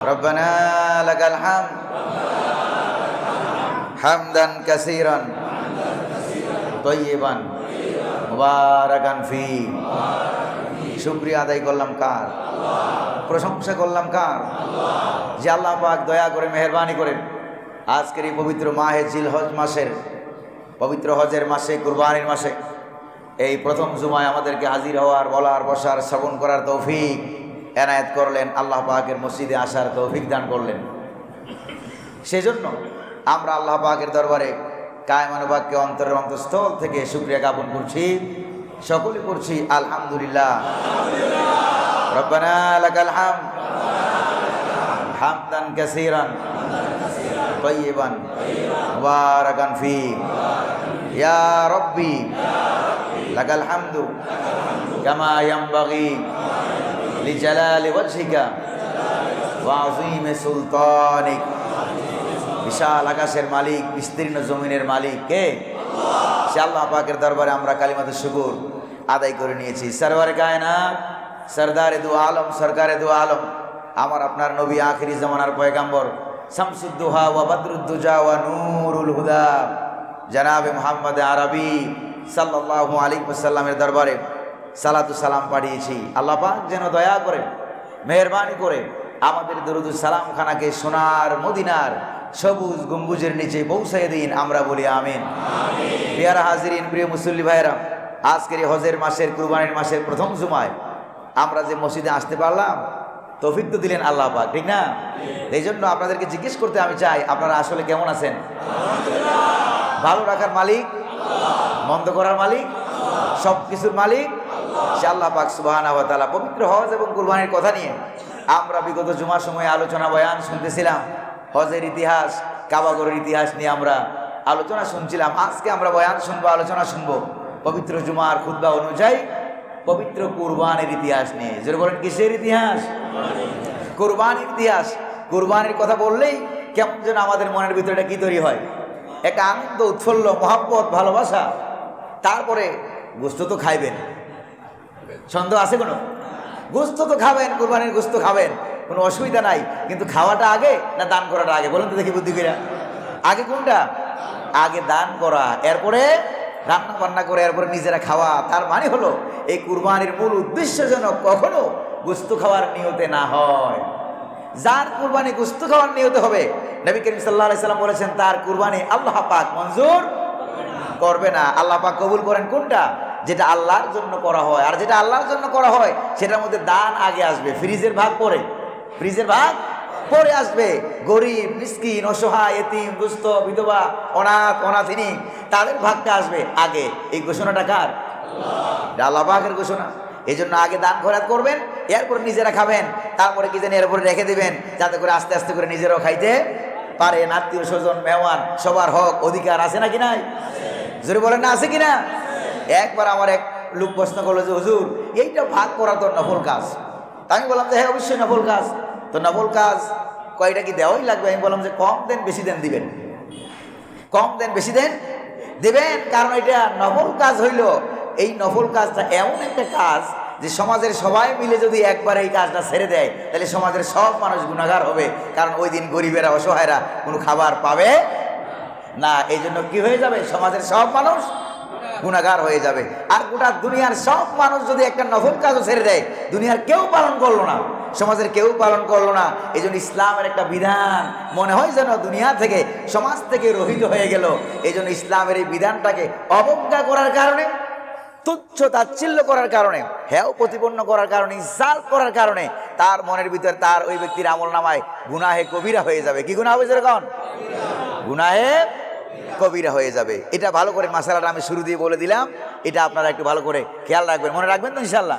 ربنا لك الحمد حمدا كثيرا طيبا মুবারাকান ফি শুক্রিয়া আদায় করলাম কার প্রশংসা করলাম কার যে আল্লাহ পাক দয়া করে মেহরবানি করেন আজকের এই পবিত্র মাহে জিল হজ মাসের পবিত্র হজের মাসে কুরবানির মাসে এই প্রথম জুমায় আমাদেরকে হাজির হওয়ার বলার বসার শ্রবণ করার তৌফিক এনায়েত করলেন আল্লাহ পাকের মসজিদে আসার তৌফিক দান করলেন সেজন্য আমরা আল্লাহ পাকের দরবারে কায়মানুবাগকে অন্তরের অন্তঃস্থল থেকে শুক্রিয়া জ্ঞাপন করছি সকলে করছি আলহামদুলিল্লাহ রব্বানা লাকাল হামদ হামদান কাসীরান طيبا مباركا فيه يا ربي لك الحمد كما ينبغي لجلال وجهك وعظيم سلطانك বিশাল আকাশের মালিক বিস্তীর্ণ জমিনের মালিক কে সে আল্লাহ পাকের দরবারে আমরা কালিমাতে শুকুর আদায় করে নিয়েছি সরওয়ারে কায়না সরদারে দু আলম সরকারে দু আলম আমার আপনার নবী আখিরি জামানার পয়গাম্বর শামসুদ্দোহা ওয়া বদরুদ্দুজা ওয়া নূরুল হুদা জনাবে মোহাম্মদ আরবি সাল্লাল্লাহু আলাইহি ওয়াসাল্লামের দরবারে সালাতু সালাম পাঠিয়েছি। আল্লাহ পাক যেন দয়া করে মেহরবানি করে আমাদের দরুদুল সালাম খানাকে সোনার মদিনার সবুজ গম্বুজের নিচে পৌঁছাই দিন আমরা বলি আমিন। প্রিয়ারা হাজিরিন প্রিয় মুসল্লি ভাইরা আজকের এই হজের মাসের কুরবানির মাসের প্রথম জুমায় আমরা যে মসজিদে আসতে পারলাম তৌফিক তো দিলেন আল্লাহ পাক ঠিক না? এই জন্য আপনাদেরকে জিজ্ঞেস করতে আমি চাই আপনারা আসলে কেমন আছেন? ভালো রাখার মালিক? মন্দ করার মালিক? সব কিছুর মালিক? সে আল্লাহ পাক সুবাহানা তালা পবিত্র হজ এবং কুরবানির কথা নিয়ে আমরা বিগত জুমার সময় আলোচনা, বয়ান শুনতেছিলাম। হজের ইতিহাস কাবাগরের ইতিহাস নিয়ে আমরা আলোচনা শুনছিলাম। আজকে আমরা বয়ান শুনব, আলোচনা শুনব পবিত্র জুমার খুদ্া অনুযায়ী পবিত্র কুরবানের ইতিহাস নিয়ে। যেটা বলেন, কিসের ইতিহাস? কুরবানির ইতিহাস। কুরবানির কথা বললেই কেমন যেন আমাদের মনের ভিতরে কি তৈরি হয়? একটা আনন্দ, উৎফুল্ল, মহাব্বত, ভালোবাসা। তারপরে গোস্ত তো খাইবেন। সন্দেহ আছে কোনো? গোস্ত তো খাবেন, কোরবানির গোস্ত খাবেন, কোনো অসুবিধা নাই। কিন্তু খাওয়াটা আগে না দান করাটা আগে? বলুন তো দেখি বুদ্ধি করে আগে কোনটা? আগে দান করা। এরপরে রান্না বান্না করে এরপরে নিজেরা খাওয়া। তার মানে হলো, এই কুরবানির মূল উদ্দেশ্য যেন কখনো গোস্ত খাওয়ার নিয়তে না হয়। যার কুরবানি গোস্ত খাওয়ার নিয়তে হবে, নবী করিম সাল্লাহ সাল্লাম বলেছেন, তার কুরবানি আল্লাহ পাক মঞ্জুর করবে না। আল্লাহ পাক কবুল করেন কোনটা? যেটা আল্লাহর জন্য করা হয়, আর যেটা আল্লাহর জন্য করা হয়, সেটার মধ্যে দান আগে আসবে, ফ্রিজের ভাগ পরে। ফ্রিজের ভাগ পরে আসবে। গরিব, মিসকিন, অসহায়, এতিম, দুস্থ, বিধবা, অনাথ, অনাথিনী, তাদের ভাগটা আসবে আগে। এই ঘোষণাটা কার? আল্লাহ পাকের ঘোষণা। এই জন্য আগে দান খরাত করবেন, এরপরে নিজেরা খাবেন, তারপরে কি জানি এরপরে রেখে দেবেন, যাতে করে আস্তে আস্তে করে নিজেরাও খাইতে পারেন আত্মীয় স্বজন মেওয়ান সবার হক, অধিকার আছে নাকি নাই? জোরে বলেন না, আছে কি না একবার আমার এক লোক প্রশ্ন করল যে, হুজুর, এইটা ভাগ করা তো নফল কাজ। আমি বললাম যে হ্যাঁ অবশ্যই নফল কাজ। তো নফল কাজ কয়টা কি দেওয়াই লাগবে? আমি বললাম যে, কম দেন, বেশি দেন দিবেন। কম দেন, বেশি দেন দেবেন? কারণ এটা নফল কাজ হইল। এই নফল কাজটা এমন একটা কাজ যে, সমাজের সবাই মিলে যদি একবার এই কাজটা ছেড়ে দেয়, তাহলে সমাজের সব মানুষ গুণাগার হবে। কারণ ওই দিন গরিবেরা, অসহায়রা কোনো খাবার পাবে না। এই জন্য কী হয়ে যাবে? সমাজের সব মানুষ গুণাগার হয়ে যাবে। আর গোটা দুনিয়ার সব মানুষ যদি একটা নফল কাজও ছেড়ে দেয়, দুনিয়ার কেউ পালন করল না, সমাজের কেউ পালন করল না এই জন্য ইসলামের একটা বিধান মনে হয় যেন দুনিয়া থেকে, সমাজ থেকে রহিত হয়ে গেল। এই জন্য ইসলামের এই বিধানটাকে অবজ্ঞা করার কারণে, তুচ্ছ তাচ্ছিল্য করার কারণে হেও প্রতিপন্ন করার কারণে ইসাল করার কারণে, তার মনের ভিতরে তার ওই ব্যক্তির আমল নামায় গুনাহে কবিরা হয়ে যাবে। কি গুণা হবে যেরকম গুনাহে কবিরা হয়ে যাবে। এটা ভালো করে মাসালাটা আমি শুরু দিয়ে বলে দিলাম। এটা আপনারা একটু ভালো করে খেয়াল রাখবেন। মনে রাখবেন তো ইনশাল্লাহ